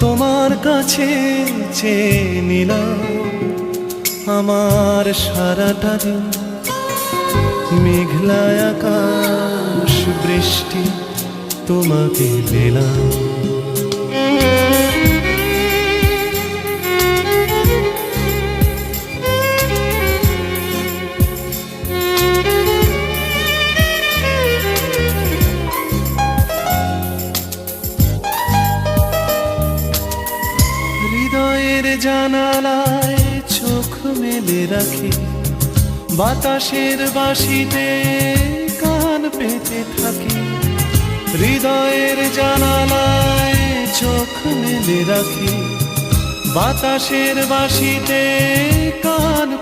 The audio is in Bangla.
তোমার কাছে চেয়ে নিলাম আমার সারাটা দিন। মেঘলায় আকাশ বৃষ্টি তোমাকে দিলাম হৃদয়ের জানালায় চোখ মেলে রাখি। বাতাসের বাসিতে কান পেতে থাকি। হৃদয়ের জানালায় চোখ মেলে রাখি। বাতাসের বাসিতে